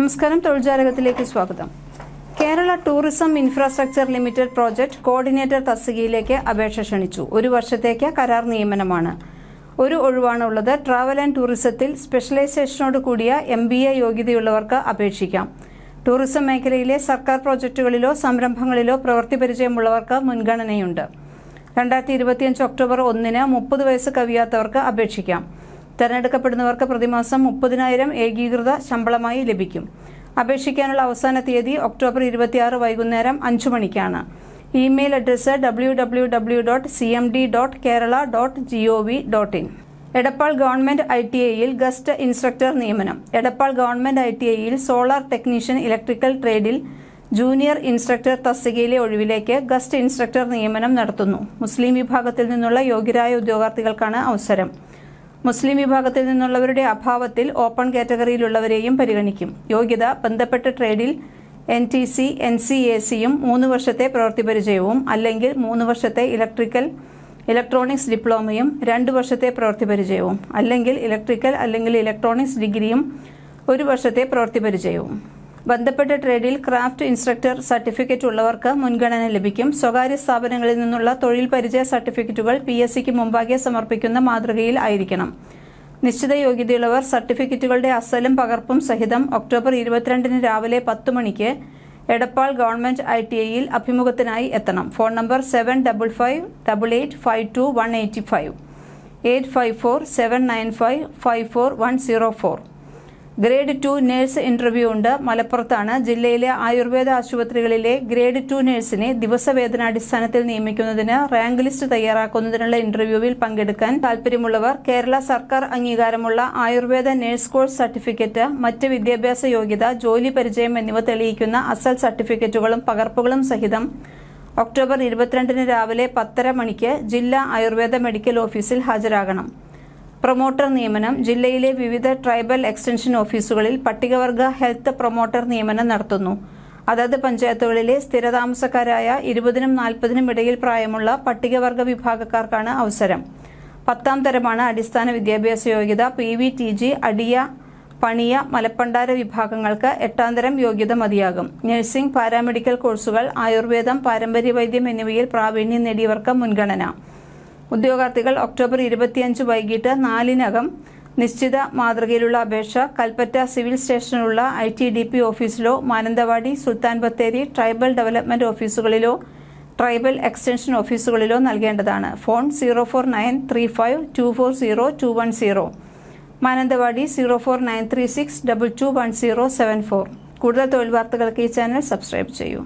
നമസ്കാരം. തൊഴിൽജാലകത്തിലേക്ക് സ്വാഗതം. Kerala tourism infrastructure limited project coordinator തസ്തികയിലേക്ക് അപേക്ഷ ക്ഷണിച്ചു. ഒരു വർഷത്തേക്ക് കരാർ നിയമനമാണ്. ഒരു ഒഴിവാണ് ഉള്ളത്. ട്രാവൽ ആൻഡ് ടൂറിസത്തിൽ സ്പെഷ്യലൈസേഷനോട് കൂടിയ എം ബി എ യോഗ്യതയുള്ളവർക്ക് അപേക്ഷിക്കാം. ടൂറിസം മേഖലയിലെ സർക്കാർ പ്രോജക്റ്റുകളിലോ സംരംഭങ്ങളിലോ പ്രവൃത്തി പരിചയമുള്ളവർക്ക് മുൻഗണനയുണ്ട്. രണ്ടായിരത്തി ഇരുപത്തിയഞ്ച് ഒക്ടോബർ ഒന്നിന് മുപ്പത് വയസ്സ് കവിയാത്തവർക്ക് അപേക്ഷിക്കാം. തെരഞ്ഞെടുക്കപ്പെടുന്നവർക്ക് പ്രതിമാസം മുപ്പതിനായിരം ഏകീകൃത ശമ്പളമായി ലഭിക്കും. അപേക്ഷിക്കാനുള്ള അവസാന തീയതി ഒക്ടോബർ ഇരുപത്തിയാറ് വൈകുന്നേരം അഞ്ചു മണിക്കാണ്. Email address W W W dot C M D dot Kerala dot G O V dot in Edappal government I T ഐയിൽ ഗസ്റ്റ് ഇൻസ്ട്രക്ടർ നിയമനം. എടപ്പാൾ ഗവൺമെന്റ് ഐ ടി ഐയിൽ സോളാർ ടെക്നീഷ്യൻ ഇലക്ട്രിക്കൽ ട്രേഡിൽ ജൂനിയർ ഇൻസ്ട്രക്ടർ തസ്തികയിലെ ഒഴിവിലേക്ക് guest instructor നിയമനം നടത്തുന്നു. മുസ്ലിം വിഭാഗത്തിൽ നിന്നുള്ള യോഗ്യരായ ഉദ്യോഗാർത്ഥികൾക്കാണ് അവസരം. മുസ്ലിം വിഭാഗത്തിൽ നിന്നുള്ളവരുടെ അഭാവത്തിൽ ഓപ്പൺ കാറ്റഗറിയിലുള്ളവരെയും പരിഗണിക്കും. യോഗ്യത ബന്ധപ്പെട്ട ട്രേഡിൽ N T C N C A സിയും മൂന്ന് വർഷത്തെ പ്രവൃത്തി പരിചയവും അല്ലെങ്കിൽ മൂന്ന് വർഷത്തെ ഇലക്ട്രിക്കൽ ഇലക്ട്രോണിക്സ് ഡിപ്ലോമയും രണ്ട് വർഷത്തെ പ്രവൃത്തി പരിചയവും അല്ലെങ്കിൽ ഇലക്ട്രിക്കൽ അല്ലെങ്കിൽ ഇലക്ട്രോണിക്സ് ഡിഗ്രിയും ഒരു വർഷത്തെ പ്രവൃത്തി പരിചയവും. ബന്ധപ്പെട്ട ട്രേഡിൽ ക്രാഫ്റ്റ് ഇൻസ്ട്രക്ടർ സർട്ടിഫിക്കറ്റ് ഉള്ളവർക്ക് മുൻഗണന ലഭിക്കും. സ്വകാര്യ സ്ഥാപനങ്ങളിൽ നിന്നുള്ള തൊഴിൽ പരിചയ സർട്ടിഫിക്കറ്റുകൾ പി എസ് സിക്ക് മുമ്പാകെ സമർപ്പിക്കുന്ന മാതൃകയിൽ ആയിരിക്കണം. നിശ്ചിത യോഗ്യതയുള്ളവർ സർട്ടിഫിക്കറ്റുകളുടെ അസലും പകർപ്പും സഹിതം ഒക്ടോബർ ഇരുപത്തിരണ്ടിന് രാവിലെ പത്ത് മണിക്ക് എടപ്പാൾ ഗവൺമെന്റ് ഐ ടി ഐയിൽ അഭിമുഖത്തിനായി എത്തണം. Phone number seven double five double eight five two one eighty five. Eight five four seven nine five five four one zero four. Grade two nurse interview ഉണ്ട്. മലപ്പുറത്താണ്. ജില്ലയിലെ ആയുർവേദ ആശുപത്രികളിലെ ഗ്രേഡ് ടു നേഴ്സിനെ ദിവസവേതനാടിസ്ഥാനത്തിൽ നിയമിക്കുന്നതിന് റാങ്ക് ലിസ്റ്റ് തയ്യാറാക്കുന്നതിനുള്ള ഇന്റർവ്യൂവിൽ പങ്കെടുക്കാൻ താൽപര്യമുള്ളവർ കേരള സർക്കാർ അംഗീകാരമുള്ള ആയുർവേദ നേഴ്സ് കോഴ്സ് സർട്ടിഫിക്കറ്റ് മറ്റ് വിദ്യാഭ്യാസ യോഗ്യത ജോലി പരിചയം എന്നിവ തെളിയിക്കുന്ന അസൽ സർട്ടിഫിക്കറ്റുകളും പകർപ്പുകളും സഹിതം ഒക്ടോബർ ഇരുപത്തിരണ്ടിന് രാവിലെ പത്തര മണിക്ക് ജില്ലാ ആയുർവേദ മെഡിക്കൽ ഓഫീസിൽ ഹാജരാകണം. പ്രൊമോട്ടർ നിയമനം ജില്ലയിലെ വിവിധ ട്രൈബൽ എക്സ്റ്റൻഷൻ ഓഫീസുകളിൽ പട്ടികവർഗ ഹെൽത്ത് പ്രൊമോട്ടർ നിയമനം നടത്തുന്നു. അതത് പഞ്ചായത്തുകളിലെ സ്ഥിരതാമസക്കാരായ ഇരുപതിനും നാൽപ്പതിനും ഇടയിൽ പ്രായമുള്ള പട്ടികവർഗ വിഭാഗക്കാർക്കാണ് അവസരം. പത്താം തരമാണ് അടിസ്ഥാന വിദ്യാഭ്യാസ യോഗ്യത. പി വി ടി ജി അടിയ പണിയ മലപ്പണ്ടാര വിഭാഗങ്ങൾക്ക് എട്ടാം തരം യോഗ്യത മതിയാകും. നഴ്സിംഗ് പാരാമെഡിക്കൽ കോഴ്സുകൾ ആയുർവേദം പാരമ്പര്യ വൈദ്യം എന്നിവയിൽ പ്രാവീണ്യം നേടിയവർക്ക് മുൻഗണന. ഉദ്യോഗാർത്ഥികൾ ഒക്ടോബർ ഇരുപത്തിയഞ്ച് വൈകിട്ട് നാലിനകം നിശ്ചിത മാതൃകയിലുള്ള അപേക്ഷ കൽപ്പറ്റ സിവിൽ സ്റ്റേഷനിലുള്ള ഐ ടി ഡി പി ഓഫീസിലോ മാനന്തവാടി സുൽത്താൻ ബത്തേരി ട്രൈബൽ ഡെവലപ്മെന്റ് ഓഫീസുകളിലോ ട്രൈബൽ എക്സ്റ്റൻഷൻ ഓഫീസുകളിലോ നൽകേണ്ടതാണ്. Phone zero four nine three five two four zero two one zero. Mananthavady zero four nine three six double two one zero seven four. കൂടുതൽ തൊഴിൽ വാർത്തകൾക്ക് ഈ channel subscribe ചെയ്യൂ.